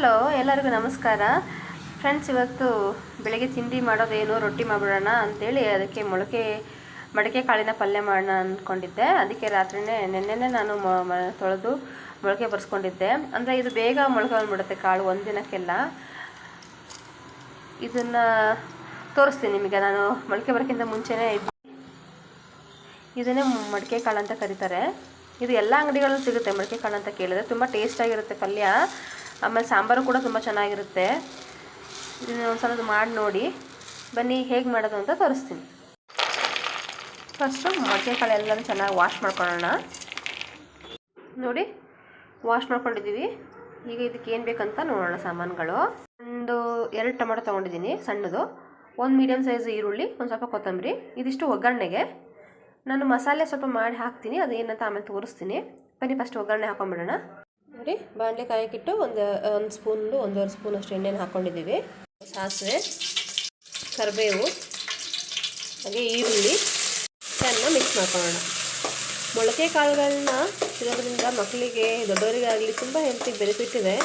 Hello, ಎಲ್ಲರಿಗೂ ನಮಸ್ಕಾರ. Friends ಇವತ್ತು ಬೆಳಗ್ಗೆ ತಿಂಡಿ ಮಾಡೋದೇನು ರೊಟ್ಟಿ ಮಾಡಿಬಿಡೋಣ ಅಂಥೇಳಿ ಅದಕ್ಕೆ ಮೊಳಕೆ, ಮಡಕೆ ಕಾಳಿನ ಪಲ್ಯ ಮಾಡೋಣ ಅಂದ್ಕೊಂಡಿದ್ದೆ ಅದಕ್ಕೆ ರಾತ್ರಿನೇ ನೆನ್ನೆನೇ ನಾನು ತೊಳೆದು ಮೊಳಕೆ ಬರ್ಸ್ಕೊಂಡಿದ್ದೆ. ಅಂದರೆ ಇದು ಬೇಗ ಮೊಳಕೆ ಬಂದ್ಬಿಡುತ್ತೆ ಕಾಳು ಒಂದು ದಿನಕ್ಕೆಲ್ಲ ಇದನ್ನು ತೋರಿಸ್ತೀನಿ ನಿಮಗೆ. ನಾನು ಮೊಳಕೆ ಬರೋಕ್ಕಿಂತ ಮುಂಚೆನೇ ಇದ್- ಇದನ್ನೇ ಮಡಿಕೆ ಕಾಳು ಅಂತ ಕರೀತಾರೆ. ಇದು ಎಲ್ಲ ಅಂಗಡಿಗಳಲ್ಲೂ ಸಿಗುತ್ತೆ ಮಡಿಕೆ ಕಾಳು ಅಂತ ಕೇಳಿದ್ರೆ. ತುಂಬ ಟೇಸ್ಟಾಗಿರುತ್ತೆ ಪಲ್ಯ. ಆಮೇಲೆ ಸಾಂಬಾರು ಕೂಡ ತುಂಬ ಚೆನ್ನಾಗಿರುತ್ತೆ. ಇದನ್ನ ಅದು ಮಾಡಿ ನೋಡಿ. ಬನ್ನಿ ಹೇಗೆ ಮಾಡೋದು ಅಂತ ತೋರಿಸ್ತೀನಿ. ಫಸ್ಟು ಮಡಿಕೆ ಕಾಳು ಎಲ್ಲನೂ ಚೆನ್ನಾಗಿ ವಾಶ್ ಮಾಡ್ಕೊಳ್ಳೋಣ. ನೋಡಿ ವಾಶ್ ಮಾಡ್ಕೊಂಡಿದ್ದೀವಿ. ಈಗ ಇದಕ್ಕೆ ಏನು ಬೇಕಂತ ನೋಡೋಣ ಸಾಮಾನುಗಳು. ಒಂದು ಎರಡು ಟೊಮೆಟೊ ತೊಗೊಂಡಿದ್ದೀನಿ, ಸಣ್ಣದು. ಒಂದು ಮೀಡಿಯಮ್ ಸೈಜ್ ಈರುಳ್ಳಿ, ಒಂದು ಸ್ವಲ್ಪ ಕೊತ್ತಂಬರಿ. ಇದಿಷ್ಟು ಒಗ್ಗರಣೆಗೆ. ನಾನು ಮಸಾಲೆ ಸ್ವಲ್ಪ ಮಾಡಿ ಹಾಕ್ತೀನಿ ಅದು ಏನಂತ ಆಮೇಲೆ ತೋರಿಸ್ತೀನಿ. ಬನ್ನಿ ಫಸ್ಟ್ ಒಗ್ಗರಣೆ ಹಾಕೊಂಡ್ಬಿಡೋಣ ನೋಡಿ ಬಾಣಲೆ ಕಾಯಕ್ಕಿಟ್ಟು ಒಂದು ಒಂದು ಸ್ಪೂನ್ದು ಒಂದೂವರೆ ಸ್ಪೂನ್ ಅಷ್ಟು ಎಣ್ಣೆನ ಹಾಕ್ಕೊಂಡಿದ್ದೀವಿ ಸಾಸಿವೆ, ಕರಿಬೇವು, ಹಾಗೆ ಈರುಳ್ಳಿ ಚೆನ್ನಾಗಿ ಮಿಕ್ಸ್ ಮಾಡ್ಕೊಳ್ಳೋಣ. ಮೊಳಕೆ ಕಾಳುಗಳನ್ನ ತಿನ್ನೋದ್ರಿಂದ ಮಕ್ಕಳಿಗೆ ದೊಡ್ಡವರಿಗಾಗಲಿ ತುಂಬ ಹೆಲ್ತಿಗೆ ಬೆನಿಫಿಟ್ ಇದೆ.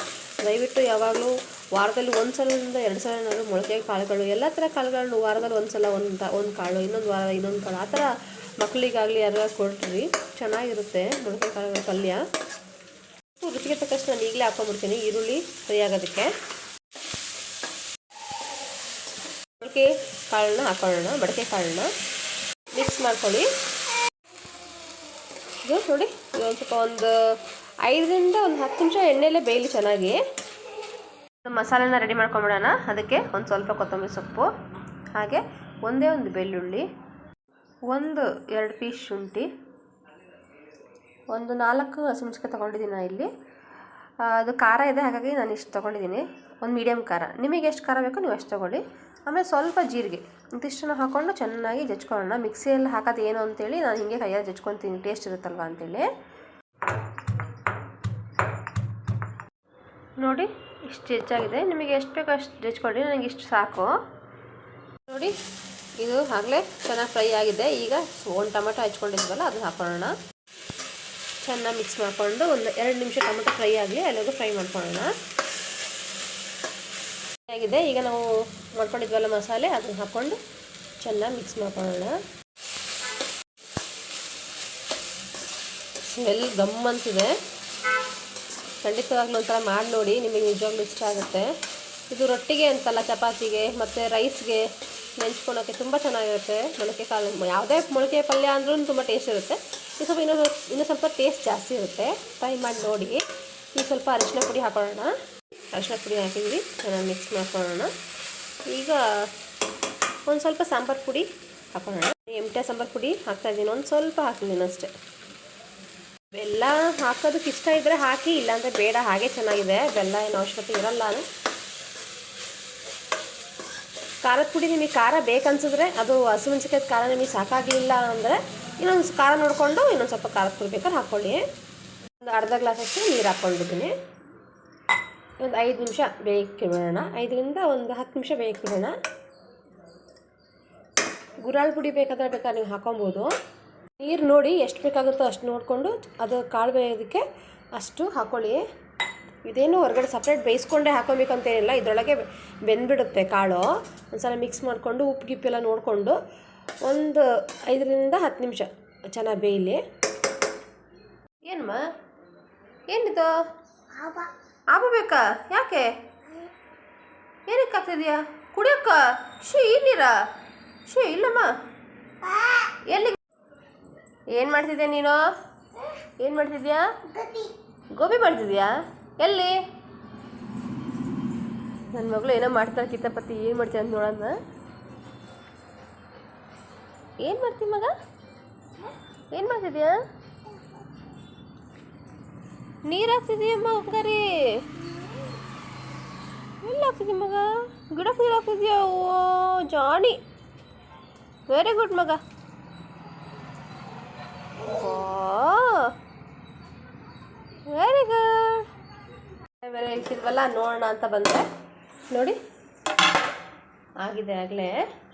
ದಯವಿಟ್ಟು ಯಾವಾಗಲೂ ವಾರದಲ್ಲಿ ಒಂದು ಸಲದಿಂದ ಎರಡು ಸಲ ಏನಾದರೂ ಮೊಳಕೆ ಕಾಳುಗಳು, ಎಲ್ಲ ಥರ ಕಾಳುಗಳನ್ನು ವಾರದಲ್ಲಿ ಒಂದು ಸಲ ಒಂದು ಒಂದು ಕಾಳು, ಇನ್ನೊಂದು ವಾರ ಇನ್ನೊಂದು ಕಾಳು, ಆ ಥರ ಮಕ್ಕಳಿಗಾಗಲಿ ಯಾರಿಗಾಗ ಕೊಡ್ತೀವಿ ಚೆನ್ನಾಗಿರುತ್ತೆ ಮೊಳಕೆ ಕಾಳುಗಳ ಪಲ್ಯ. ರುಚಿಗೆ ತಕ್ಕಷ್ಟು ನಾನು ಈಗಲೇ ಹಾಕೊಂಡ್ಬಿಡ್ತೀನಿ ಈರುಳ್ಳಿ ಫ್ರೈ ಆಗೋದಕ್ಕೆ. ಮೊಳಕೆ ಕಾಳನ್ನ ಹಾಕೊಳ್ಳೋಣ, ಮಡಕೆ ಕಾಳನ್ನ. ಮಿಕ್ಸ್ ಮಾಡ್ಕೊಳ್ಳಿ. ಇದು ನೋಡಿ, ಇದು ಒಂದು ಸ್ವಲ್ಪ ಒಂದು ಐದರಿಂದ ಒಂದು ಹತ್ತು ನಿಮಿಷ ಎಣ್ಣೆಯಲ್ಲೇ ಬೇಯಲಿ ಚೆನ್ನಾಗಿ. ಮಸಾಲೆನ ರೆಡಿ ಮಾಡ್ಕೊಂಬಿಡೋಣ. ಅದಕ್ಕೆ ಒಂದು ಸ್ವಲ್ಪ ಕೊತ್ತಂಬರಿ ಸೊಪ್ಪು, ಹಾಗೆ ಒಂದೇ ಒಂದು ಬೆಳ್ಳುಳ್ಳಿ, ಒಂದು ಎರಡು ಪೀಸ್ ಶುಂಠಿ ಒಂದು ನಾಲ್ಕು ಹಸಿಮೆಣ್ಸಿಕಾಯಿ ತೊಗೊಂಡಿದ್ದೀನಿ ನಾನು ಇಲ್ಲಿ. ಅದು ಖಾರ ಇದೆ, ಹಾಗಾಗಿ ನಾನು ಇಷ್ಟು ತೊಗೊಂಡಿದ್ದೀನಿ. ಒಂದು ಮೀಡಿಯಮ್ ಖಾರ. ನಿಮಗೆ ಎಷ್ಟು ಖಾರ ಬೇಕೋ ನೀವು ಅಷ್ಟು ತೊಗೊಳ್ಳಿ. ಆಮೇಲೆ ಸ್ವಲ್ಪ ಜೀರಿಗೆ. ಇಂತಿಷ್ಟನ್ನು ಹಾಕ್ಕೊಂಡು ಚೆನ್ನಾಗಿ ಜಜ್ಕೊಳ್ಳೋಣ. ಮಿಕ್ಸಿಯಲ್ಲಿ ಹಾಕೋದು ಏನು ಅಂತೇಳಿ ನಾನು ಹಿಂಗೆ ಕೈಯಲ್ಲಿ ಜಜ್ಕೊತೀನಿ. ಟೇಸ್ಟ್ ಇರುತ್ತಲ್ವ ಅಂತೇಳಿ. ನೋಡಿ, ಇಷ್ಟು ಜಜ್ಜಾಗಿದೆ ನಿಮಗೆ ಎಷ್ಟು ಬೇಕೋ ಅಷ್ಟು ಜಜ್ಕೊಳ್ಳಿ. ನನಗೆ ಇಷ್ಟು ಸಾಕು. ನೋಡಿ, ಇದು ಆಗಲೇ ಚೆನ್ನಾಗಿ ಫ್ರೈ ಆಗಿದೆ. ಈಗ ಒಂದು ಟೊಮೆಟೊ ಹಚ್ಕೊಂಡಿದ್ವಲ್ಲ, ಅದನ್ನ ಹಾಕೊಳ್ಳೋಣ. ಚೆನ್ನಾಗಿ ಮಿಕ್ಸ್ ಮಾಡಿಕೊಂಡು ಒಂದು ಎರಡು ನಿಮಿಷ ಟೊಮೆಟೊ ಫ್ರೈ ಆಗಲಿ ಅಲ್ಲಿವರೆಗೂ ಫ್ರೈ ಮಾಡ್ಕೊಳ್ಳೋಣ. ಆಗಿದೆ, ಈಗ ನಾವು ಮಾಡ್ಕೊಂಡಿದ್ವಲ್ಲ ಮಸಾಲೆ, ಅದನ್ನ ಹಾಕ್ಕೊಂಡು ಚೆನ್ನಾಗಿ ಮಿಕ್ಸ್ ಮಾಡ್ಕೊಳ್ಳೋಣ. ಸ್ಮೆಲ್ ಗಮ್ ಅಂತಿದೆ. ಖಂಡಿತವಾಗ್ಲೂ ಒಂಥರ ಮಾಡಿ ನೋಡಿ, ನಿಮಗೆ ನಿಜವಾಗ್ಲೂ ಇಷ್ಟ ಆಗುತ್ತೆ. ಇದು ರೊಟ್ಟಿಗೆ ಅಂತಲ್ಲ, ಚಪಾತಿಗೆ ಮತ್ತು ರೈಸ್ಗೆ ನೆಂಚ್ಕೊಳೋಕ್ಕೆ ತುಂಬ ಚೆನ್ನಾಗಿರುತ್ತೆ. ಮೊಳಕೆ ಕಾಳು, ಯಾವುದೇ ಮೊಳಕೆ ಪಲ್ಯ ಅಂದ್ರೂ ತುಂಬ ಟೇಸ್ಟ್ ಇರುತ್ತೆ. ಇದು ಸ್ವಲ್ಪ ಇನ್ನೊಂದು ಇನ್ನೂ ಸ್ವಲ್ಪ ಟೇಸ್ಟ್ ಜಾಸ್ತಿ ಇರುತ್ತೆ. ಟ್ರೈ ಮಾಡಿ ನೋಡಿ. ಈಗ ಸ್ವಲ್ಪ ಅರಿಶಿನ ಪುಡಿ ಹಾಕೊಳ್ಳೋಣ. ಅರಿಶಿನ ಪುಡಿ ಹಾಕಿದ್ವಿ ಚೆನ್ನಾಗಿ ಮಿಕ್ಸ್ ಮಾಡ್ಕೊಳ್ಳೋಣ. ಈಗ ಒಂದು ಸ್ವಲ್ಪ ಸಾಂಬಾರು ಪುಡಿ ಹಾಕೊಳ್ಳೋಣ. ಎಮ್ಟೆ ಸಾಂಬಾರು ಪುಡಿ ಹಾಕ್ತಾಯಿದ್ದೀನಿ ಒಂದು ಸ್ವಲ್ಪ ಹಾಕಿದ್ದೀನಿ ಅಷ್ಟೇ. ಬೆಲ್ಲ ಹಾಕೋದಕ್ಕೆ ಇಷ್ಟ ಇದ್ದರೆ ಹಾಕಿ, ಇಲ್ಲಾಂದರೆ ಬೇಡ. ಹಾಗೆ ಚೆನ್ನಾಗಿದೆ. ಬೆಲ್ಲ ಏನು ಅವಶ್ಯಕತೆ ಇರಲ್ಲ. ಖಾರದ ಪುಡಿ ನಿಮಗೆ ಖಾರ ಬೇಕನ್ಸಿದ್ರೆ ಅದು ಹಸಿಮೆಣ್ಸಿಕಾಯಿ ಖಾರ ನಿಮಗೆ ಸಾಕಾಗಲಿಲ್ಲ ಅಂದರೆ ಇನ್ನೊಂದು ಖಾರ ನೋಡಿಕೊಂಡು ಇನ್ನೊಂದು ಸ್ವಲ್ಪ ಖಾರ ಪುಡಿ ಬೇಕಾದ್ರೆ ಹಾಕ್ಕೊಳ್ಳಿ ಒಂದು ಅರ್ಧ ಗ್ಲಾಸಷ್ಟು ನೀರು ಹಾಕ್ಕೊಂಡಿದ್ದೀನಿ. ಒಂದು ಐದು ನಿಮಿಷ ಬೇಯಕ್ಕೆ ಬಿಡೋಣ ಐದರಿಂದ ಒಂದು ಹತ್ತು ನಿಮಿಷ ಬೇಯಕ್ಕೆ ಬಿಡೋಣ ಗುರಾಳ್ ಪುಡಿ ಬೇಕಾದ್ರೆ ಬೇಕಾದ್ರೆ ನೀವು ಹಾಕೊಬೋದು. ನೀರು ನೋಡಿ ಎಷ್ಟು ಬೇಕಾಗುತ್ತೋ ಅಷ್ಟು ನೋಡಿಕೊಂಡು ಅದು ಕಾಳು ಬೇಯೋದಕ್ಕೆ ಅಷ್ಟು ಹಾಕ್ಕೊಳ್ಳಿ ಇದೇನು ಹೊರಗಡೆ ಸಪ್ರೇಟ್ ಬೇಯಿಸ್ಕೊಂಡೇ ಹಾಕೊಬೇಕಂತೇನಿಲ್ಲ, ಇದರೊಳಗೆ ಬೆಂದ್ಬಿಡುತ್ತೆ ಕಾಳು. ಒಂದು ಸಲ ಮಿಕ್ಸ್ ಮಾಡಿಕೊಂಡು ಉಪ್ಪು ಗಿಪ್ಪೆಲ್ಲ ನೋಡಿಕೊಂಡು ಒಂದು ಐದರಿಂದ ಹತ್ತು ನಿಮಿಷ ಚೆನ್ನಾಗಿ ಬೇಯಲಿ. ಏನಮ್ಮ? ಏನಿದು? ಆಬ ಬೇಕಾ? ಯಾಕೆ? ಏನಕ್ಕೆ ಆಗ್ತಿದ್ಯಾ? ಕುಡಿಯೋಕ್ಕ? ಶೀ ಇಲ್ಲಿರ? ಶೀ ಇಲ್ಲಮ್ಮ. ಎಲ್ಲಿ ಏನು ಮಾಡ್ತಿದ್ಯಾ ನೀನು? ಏನು ಮಾಡ್ತಿದ್ಯಾ? ಗೋಬಿ. ಮಾಡ್ತಿದ್ಯಾ? ಎಲ್ಲಿ? ನನ್ನ ಮಗಳು ಏನೋ ಮಾಡ್ತಾಳೆ ಕಿತ್ತಪತಿ ಏನು ಮಾಡ್ತೀಯ ಅಂತ ನೋಡೋಣ ಏನು ಮಾಡ್ತೀನಿ ಮಗ? ಏನು ಮಾಡ್ತಿದ್ಯಾ? ನೀರು ಹಾಕ್ತಿದೀಯಮ್ಮ ಉಪ್ಕರಿ? ಎಲ್ಲ ಹಾಕ್ತಿದ್ಯ ಮಗ? ಗಿಡ ಹಾಕ್ತಿದ್ಯಾ? ಓ, ಜಾಣಿ. ವೆರಿ ಗುಡ್ ಮಗ. ವೆರಿ ಗುಡ್ ಬೇರೆ ನೋಡೋಣ ಅಂತ ಬಂದೆ. ನೋಡಿ. ಆಗಿದೆ ಆಗಲೇ.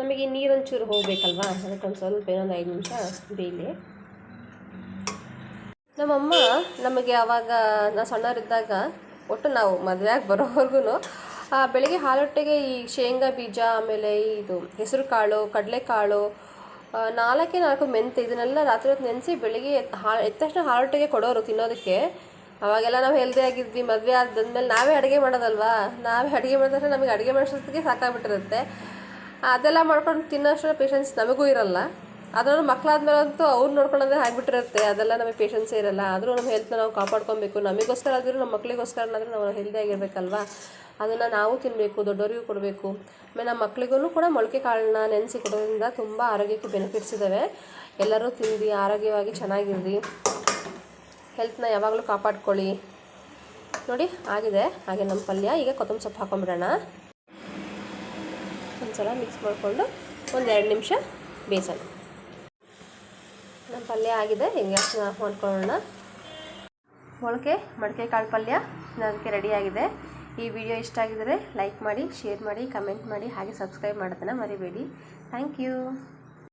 ನಮಗೆ ನೀರೊಂಚೂರು ಹೋಗಬೇಕಲ್ವಾ? ಅದಕ್ಕೊಂದು ಸ್ವಲ್ಪ ಇನ್ನೊಂದು ಐದು ನಿಮಿಷ ಬೇಯಲಿ ನಮ್ಮಮ್ಮ ನಮಗೆ ಆವಾಗ, ನಾ ಸಣ್ಣವರಿದ್ದಾಗ ಒಟ್ಟು ನಾವು ಮದುವೆಯಾಗಿ ಬರೋವರೆಗೂ ಬೆಳಿಗ್ಗೆ ಹಾಲೊಟ್ಟೆಗೆ ಈ ಶೇಂಗಾ ಬೀಜ, ಆಮೇಲೆ ಇದು ಹೆಸರು ಕಾಳು ಕಡಲೆಕಾಳು ನಾಲ್ಕೇ ನಾಲ್ಕು ಮೆಂತೆ ಇದನ್ನೆಲ್ಲ ರಾತ್ರಿ ಹೊತ್ತು ನೆನೆಸಿ ಬೆಳಿಗ್ಗೆ ಹಾ, ಎದ್ದ ತಕ್ಷಣ ಹಾಲೊಟ್ಟೆಗೆ ಕೊಡೋರು ತಿನ್ನೋದಕ್ಕೆ. ಅವಾಗೆಲ್ಲ ನಾವು ಹೆಲ್ದಿ ಆಗಿದ್ವಿ, ಮದುವೆ ಆದ್ಮೇಲೆ ನಾವೇ ಅಡುಗೆ ಮಾಡೋದಲ್ವಾ? ನಾವೇ ಅಡುಗೆ ಮಾಡಿದ್ರೆ ನಮಗೆ ಅಡುಗೆ ಮಾಡಿಸೋದಕ್ಕೆ ಸಾಕಾಗ್ಬಿಟ್ಟಿರುತ್ತೆ. ಅದೆಲ್ಲ ಮಾಡ್ಕೊಂಡು ತಿನ್ನೋಷ್ಟು ಪೇಷನ್ಸ್ ನಮಗೂ ಇರಲ್ಲ. ಅದರಲ್ಲೂ ಮಕ್ಕಳಾದ್ಮೇಲೆ ಅಂತೂ ಅವ್ರು ನೋಡ್ಕೊಳ್ಳೋದೇ ಆಗಿಬಿಟ್ಟಿರುತ್ತೆ ಅದೆಲ್ಲ ನಮಗೆ ಪೇಷನ್ಸೇ ಇರಲ್ಲ. ಆದರೂ ನಮ್ಮ ಹೆಲ್ತ್ನ ನಾವು ಕಾಪಾಡ್ಕೊಬೇಕು. ನಮಗೋಸ್ಕರ ಆದರೂ, ನಮ್ಮ ಮಕ್ಕಳಿಗೋಸ್ಕರ ಮಕ್ಕಳಿಗೋಸ್ಕರನಾದರೂ ನಾವು ಹೆಲ್ದಿ ಆಗಿರ್ಬೇಕಲ್ವಾ? ಅದನ್ನು ನಾವು ತಿನ್ನಬೇಕು ದೊಡ್ಡವರಿಗೂ ಕೊಡಬೇಕು. ಆಮೇಲೆ ನಮ್ಮ ಮಕ್ಕಳಿಗೂ ಕೂಡ ಮೊಳಕೆ ಕಾಳನ್ನ ನೆನೆಸಿ ಕೊಡೋದ್ರಿಂದ ತುಂಬ ಆರೋಗ್ಯಕ್ಕೆ ಬೆನಿಫಿಟ್ಸ್ ಇದ್ದಾವೆ ಎಲ್ಲರೂ ತಿಂದು ಆರೋಗ್ಯವಾಗಿ ಚೆನ್ನಾಗಿರ್ರಿ. ಹೆಲ್ತ್ನ ಯಾವಾಗಲೂ ಕಾಪಾಡ್ಕೊಳ್ಳಿ. ನೋಡಿ, ಆಗಿದೆ. ಹಾಗೆ ನಮ್ಮ ಪಲ್ಯ. ಈಗ ಕೊತ್ತಂಬರಿ ಸೊಪ್ಪು ಹಾಕೊಂಬಿಡೋಣ. ಒಂದ್ಸಲ ಮಿಕ್ಸ್ ಮಾಡಿಕೊಂಡು ಒಂದು ಎರಡು ನಿಮಿಷ ಬೇಯಿಸೋಣ. ನಮ್ಮ ಪಲ್ಯ ಆಗಿದೆ, ಹಿಂಗೆ ಆಫ್ ಮಾಡ್ಕೊಳ್ಳೋಣ. ಮೊಳಕೆ, ಮಡಿಕೆ ಕಾಳು ಪಲ್ಯ ಅದಕ್ಕೆ ರೆಡಿಯಾಗಿದೆ ಈ ವಿಡಿಯೋ ಇಷ್ಟ ಆಗಿದರೆ ಲೈಕ್ ಮಾಡಿ ಶೇರ್ ಮಾಡಿ ಕಮೆಂಟ್ ಮಾಡಿ, ಹಾಗೆ ಸಬ್ಸ್ಕ್ರೈಬ್ ಮಾಡೋದನ್ನು ಮರಿಬೇಡಿ. Thank you